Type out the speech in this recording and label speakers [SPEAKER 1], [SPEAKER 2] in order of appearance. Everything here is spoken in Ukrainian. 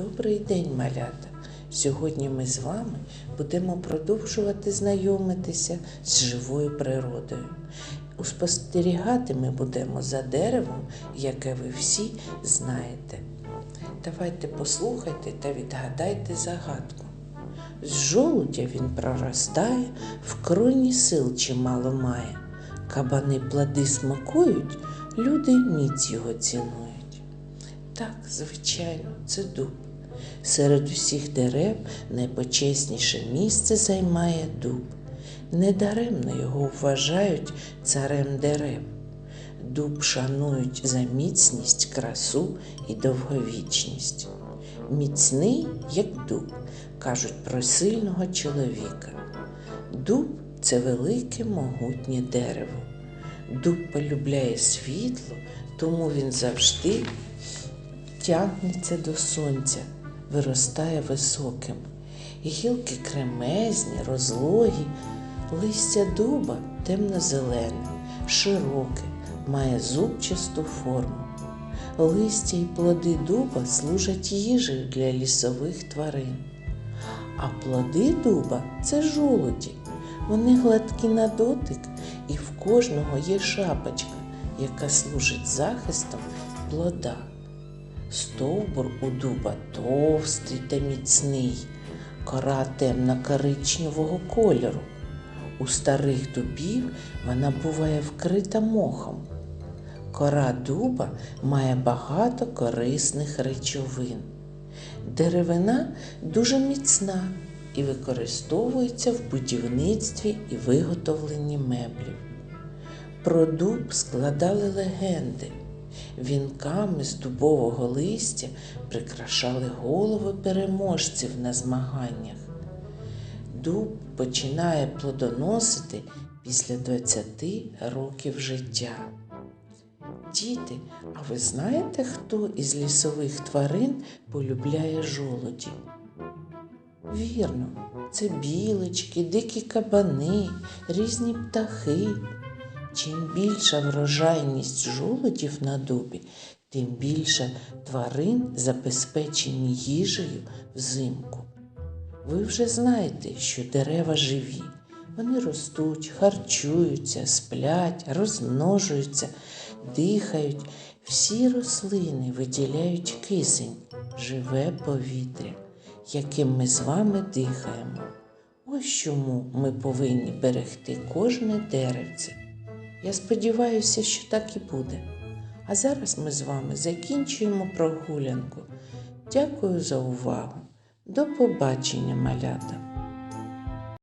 [SPEAKER 1] Добрий день, малята! Сьогодні ми з вами будемо продовжувати знайомитися з живою природою. Спостерігати ми будемо за деревом, яке ви всі знаєте. Давайте послухайте та відгадайте загадку. З жолудя він проростає, в кроні сил чимало має. Кабани плоди смакують, люди міць його цінують. Так, звичайно, це дуб. Серед усіх дерев найпочесніше місце займає дуб. Недаремно його вважають царем дерев. Дуб шанують за міцність, красу і довговічність. Міцний, як дуб, кажуть про сильного чоловіка. Дуб це велике могутнє дерево. Дуб полюбляє світло, тому він завжди тягнеться до сонця, виростає високим. Гілки кремезні, розлогі, листя дуба темно-зелене, широке, має зубчасту форму. Листя й плоди дуба служать їжею для лісових тварин. А плоди дуба це жолуді. Вони гладкі на дотик, і в кожного є шапочка, яка служить захистом плода. Стовбур у дуба товстий та міцний, кора темно-коричневого кольору. У старих дубів вона буває вкрита мохом. Кора дуба має багато корисних речовин. Деревина дуже міцна і використовується в будівництві і виготовленні меблів. Про дуб складали легенди. Вінками з дубового листя прикрашали голови переможців на змаганнях. Дуб починає плодоносити після 20 років життя. Діти, а ви знаєте, хто із лісових тварин полюбляє жолоді? Вірно, це білочки, дикі кабани, різні птахи. Чим більша врожайність жолудів на дубі, тим більше тварин забезпечені їжею взимку. Ви вже знаєте, що дерева живі. Вони ростуть, харчуються, сплять, розмножуються, дихають. Всі рослини виділяють кисень, живе повітря, яким ми з вами дихаємо. Ось чому ми повинні берегти кожне деревце. Я сподіваюся, що так і буде. А зараз ми з вами закінчуємо прогулянку. Дякую за увагу. До побачення, малята!